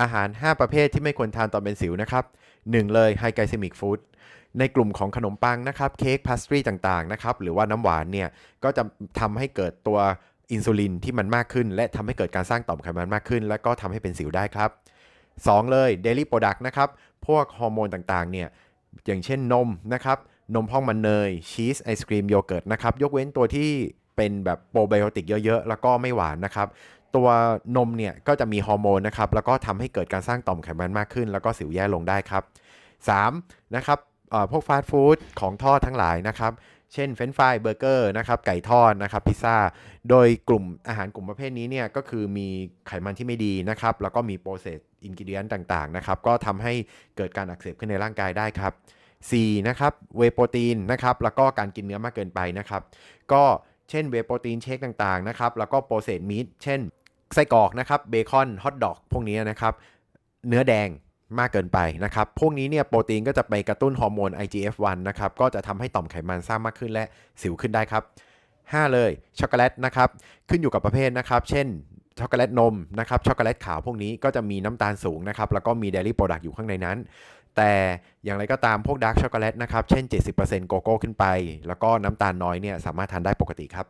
อาหาร 5 ประเภทที่ไม่ควรทานตอนเป็นสิวนะครับ 1 เลยไฮไกลเซมิกฟู้ดในกลุ่มของขนมปังนะครับ เค้กพาสตรีต่างๆนะครับ หรือว่าน้ำหวานเนี่ย ก็จะทำให้เกิดตัวอินซูลินที่มันมากขึ้น และทำให้เกิดการสร้างต่อมไขมันมากขึ้น และก็ทำให้เป็นสิวได้ครับ 2 เลย Daily Product นะครับ พวกฮอร์โมนต่างๆเนี่ย อย่างเช่นนมนะครับ นมพองมันเนย ชีสไอศครีมโยเกิร์ตนะครับ ยกเว้นตัวที่เป็นแบบโปรไบโอติกเยอะๆ แล้วก็ไม่หวานนะครับ ตัวนมเนี่ยก็จะมีฮอร์โมนนะครับแล้วก็ทำให้เกิดการสร้างต่อมไขมันมากขึ้น แล้วก็สิวแย่ลงได้ครับ 3. นะครับพวกฟาสต์ฟู้ดของทอดทั้งหลายนะครับ เช่นเฟรนฟรายเบอร์เกอร์นะครับไก่ทอดนะครับพิซซ่า โดยกลุ่มอาหารกลุ่มประเภทนี้เนี่ยก็คือมีไขมันที่ไม่ดีนะครับแล้วก็มีโปรเซสอินกิเดียนต่างๆนะครับก็ทำให้เกิดการอักเสบขึ้นในร่างกายได้ครับ 4. นะครับเวโปรตีนนะครับแล้วก็การกินเนื้อมากเกินไปนะครับ ก็เช่นเวโปรตีนเชคต่างๆนะครับแล้วก็โปรเซสมีทเช่น ไส้กรอกนะครับเบคอนฮอทดอกพวกนี้นะครับเนื้อแดงมากเกินไปนะครับ พวกนี้เนี่ยโปรตีนก็จะไปกระตุ้นฮอร์โมน IGF-1 นะครับ ก็จะทำให้ต่อมไขมันสร้างมากขึ้นและสิวขึ้นได้ครับ 5 เลยช็อกโกแลตนะครับ ขึ้นอยู่กับประเภทนะครับ เช่นช็อกโกแลตนมนะครับ ช็อกโกแลตขาวพวกนี้ก็จะมีน้ำตาลสูงนะครับ แล้วก็มีเดลี่โปรดักต์อยู่ข้างในนั้น แต่อย่างไรก็ตามพวกดาร์กช็อกโกแลตนะครับ เช่น 70%โกโก้ขึ้นไป แล้วก็น้ำตาลน้อยเนี่ยสามารถทานได้ปกติครับ